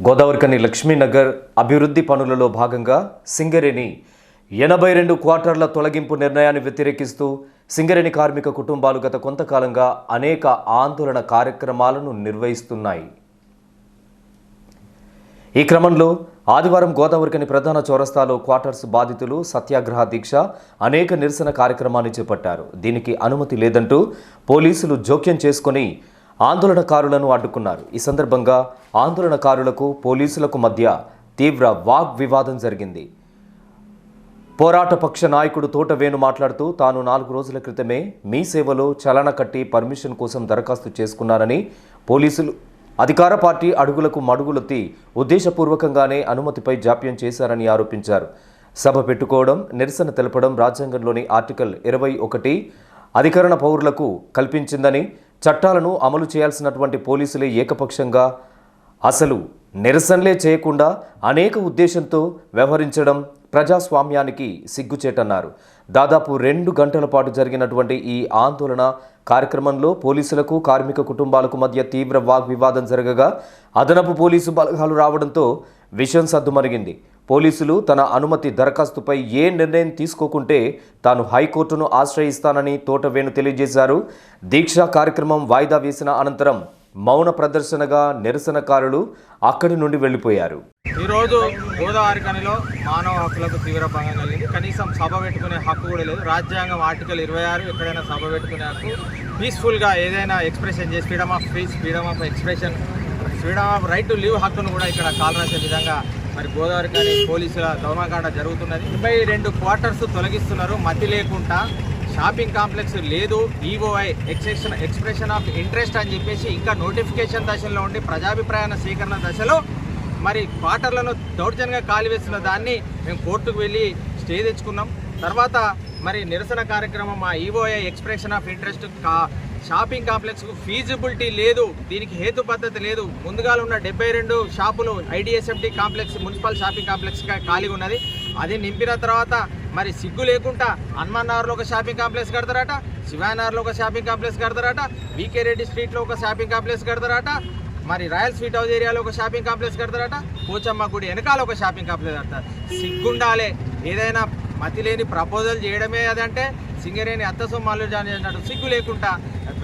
గోదావరికని లక్ష్మీనగర్ అభివృద్ధి పనులలో భాగంగా సింగరేణి ఎనభై రెండు క్వార్టర్ల తొలగింపు నిర్ణయాన్ని వ్యతిరేకిస్తూ సింగరేణి కార్మిక కుటుంబాలు గత కొంతకాలంగా అనేక ఆందోళన కార్యక్రమాలను నిర్వహిస్తున్నాయి. ఈ క్రమంలో ఆదివారం గోదావరికని ప్రధాన చౌరస్తాలో క్వార్టర్స్ బాధితులు సత్యాగ్రహ దీక్ష అనేక నిరసన కార్యక్రమాన్ని చేపట్టారు. దీనికి అనుమతి లేదంటూ పోలీసులు జోక్యం చేసుకుని ఆందోళనకారులను అడ్డుకున్నారు. ఈ సందర్భంగా ఆందోళనకారులకు పోలీసులకు మధ్య తీవ్ర వాగ్వివాదం జరిగింది. పోరాట పక్ష నాయకుడు తోట వేణు మాట్లాడుతూ తాను నాలుగు రోజుల క్రితమే మీ సేవలో చలన కట్టి పర్మిషన్ కోసం దరఖాస్తు చేసుకున్నానని పోలీసులు అధికార పార్టీ అడుగులకు మడుగులెత్తి ఉద్దేశపూర్వకంగానే అనుమతిపై జాప్యం చేశారని ఆరోపించారు. సభ పెట్టుకోవడం నిరసన తెలపడం రాజ్యాంగంలోని ఆర్టికల్ ఇరవై ఒకటి అధికరణ పౌరులకు కల్పించిందని చట్టాలను అమలు చేయాల్సినటువంటి పోలీసులే ఏకపక్షంగా అసలు నిరసనలే చేయకుండా అనేక ఉద్దేశంతో వ్యవహరించడం ప్రజాస్వామ్యానికి సిగ్గుచేటన్నారు. దాదాపు రెండు గంటల పాటు జరిగినటువంటి ఈ ఆందోళన కార్యక్రమంలో పోలీసులకు కార్మిక కుటుంబాలకు మధ్య తీవ్ర వాగ్వివాదం జరగగా అదనపు పోలీసు బలగాలు రావడంతో విషయం సద్దుమరిగింది. పోలీసులు తన అనుమతి దరఖాస్తుపై ఏ నిర్ణయం తీసుకోకుంటే తాను హైకోర్టును ఆశ్రయిస్తానని తోటవేణు తెలియజేశారు. దీక్షా కార్యక్రమం వాయిదా వేసిన అనంతరం మౌన ప్రదర్శనగా నిరసనకారులు అక్కడి నుండి వెళ్ళిపోయారు. ఈరోజు గోదావరి కనిలో మానవ హక్కులకు తీవ్ర భంగం కలిగింది. కనీసం సభ పెట్టుకునే హక్కు కూడా లేదు. రాజ్యాంగం ఆర్టికల్ ఇరవై ఆరు ఎక్కడైనా సభ పెట్టుకునే హక్కు పీస్ఫుల్గా ఏదైనా ఎక్స్ప్రెషన్ చేసి freedom of speech freedom of expression freedom of right to live హక్కును కూడా ఇక్కడ కాలరాసే విధంగా మరి గోదావరి కానీ పోలీసుల దౌర్మకాండ జరుగుతున్నది. ఇరవై రెండు క్వార్టర్స్ తొలగిస్తున్నారు. మతి లేకుండా షాపింగ్ కాంప్లెక్స్ లేదు. EOI expression expression of interest అని చెప్పేసి ఇంకా నోటిఫికేషన్ దశలో ఉండి ప్రజాభిప్రాయాన్ని సేకరణ దశలో మరి క్వార్టర్లను దౌర్జన్యంగా కాలివేస్తున్న దాన్ని మేము కోర్టుకు వెళ్ళి స్టే తెచ్చుకున్నాం. తర్వాత మరి నిరసన కార్యక్రమం మా ఈఓఐ ఎక్స్ప్రెషన్ ఆఫ్ ఇంట్రెస్ట్ కా షాపింగ్ కాంప్లెక్స్కు ఫీజిబిలిటీ లేదు దీనికి హేతు పద్ధతి లేదు. ముందుగా ఉన్న డెబ్బై రెండు షాపులు ఐడిఎస్ఎఫ్టీ కాంప్లెక్స్ మున్సిపల్ షాపింగ్ కాంప్లెక్స్గా ఖాళీగా ఉన్నది. అది నింపిన తర్వాత మరి సిగ్గు లేకుండా హనుమాన్ నగర్లో ఒక షాపింగ్ కాంప్లెక్స్ కడతారట శివానగర్లో ఒక షాపింగ్ కాంప్లెక్స్ కడతారట వికే రెడ్డి స్ట్రీట్లో ఒక షాపింగ్ కాంప్లెక్స్ కడతారట మరి రాయల్ స్వీట్ హౌస్ ఏరియాలో ఒక షాపింగ్ కాంప్లెక్స్ కడతారట పోచమ్మ గుడి వెనకాల ఒక షాపింగ్ కాంప్లెక్స్ కడతారు. సిగ్గుండాలే. ఏదైనా మతి లేని ప్రపోజల్ చేయడమే అదంటే సింగరేణి అత్త జాయిన్ చేసినట్టు సిగ్గు లేకుండా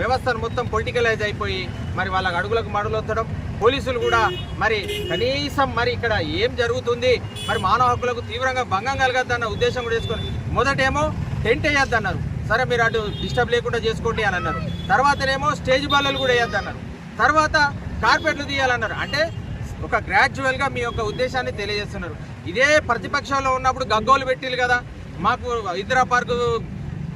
వ్యవస్థను మొత్తం పొలిటికలైజ్ అయిపోయి మరి వాళ్ళకి అడుగులకు మడులొత్తడం పోలీసులు కూడా మరి కనీసం మరి ఇక్కడ ఏం జరుగుతుంది? మరి మానవ హక్కులకు తీవ్రంగా భంగం కలగద్దన్న ఉద్దేశం కూడా చేసుకొని మొదటేమో టెంట్ వేయొద్దన్నారు. సరే మీరు అటు డిస్టర్బ్ లేకుండా చేసుకోండి అని అన్నారు. తర్వాతనేమో స్టేజ్ బాలలు కూడా వేయొద్దన్నారు. తర్వాత కార్పెట్లు తీయాలన్నారు. అంటే ఒక గ్రాడ్యువల్గా మీ యొక్క ఉద్దేశాన్ని తెలియజేస్తున్నారు. ఇదే ప్రతిపక్షంలో ఉన్నప్పుడు గగ్గోలు పెట్టిలు కదా. మాకు ఇందిరా పార్కు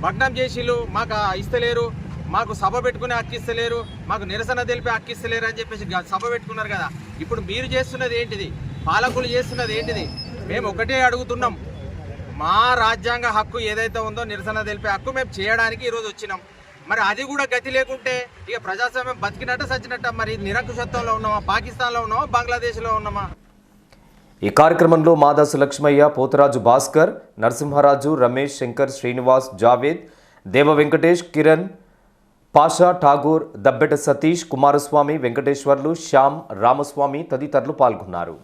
భగ్నం చేసిళ్ళు మాకు ఇస్తలేరు మాకు సభ పెట్టుకునే హక్కు ఇస్తలేరు మాకు నిరసన తెలిపే హక్కిస్తలేరు అని చెప్పేసి సభ పెట్టుకున్నారు కదా. ఇప్పుడు మీరు చేస్తున్నది ఏంటిది? పాలకులు చేస్తున్నది ఏంటిది? మేము ఒకటే అడుగుతున్నాం. మా రాజ్యాంగ హక్కు ఏదైతే ఉందో నిరసన తెలిపే హక్కు మేము చేయడానికి ఈరోజు వచ్చినాం. మరి అది కూడా గతి లేకుంటే ఇక ప్రజాస్వామ్యం బతికినట్ట సచ్చినట్ట మరి నిరంకుశత్వంలో ఉన్నామా? పాకిస్తాన్లో ఉన్నామా? బంగ్లాదేశ్లో ఉన్నామా? ఈ కార్యక్రమంలో మాదాసు లక్ష్మయ్య పోతరాజు భాస్కర్ నరసింహరాజు రమేష్ శంకర్ శ్రీనివాస్ జావేద్ దేవ వెంకటేష్ కిరణ్ పాషా ఠాగూర్ దబ్బెట సతీష్ కుమారస్వామి వెంకటేశ్వర్లు శ్యామ్ రామస్వామి తదితరులు పాల్గొన్నారు.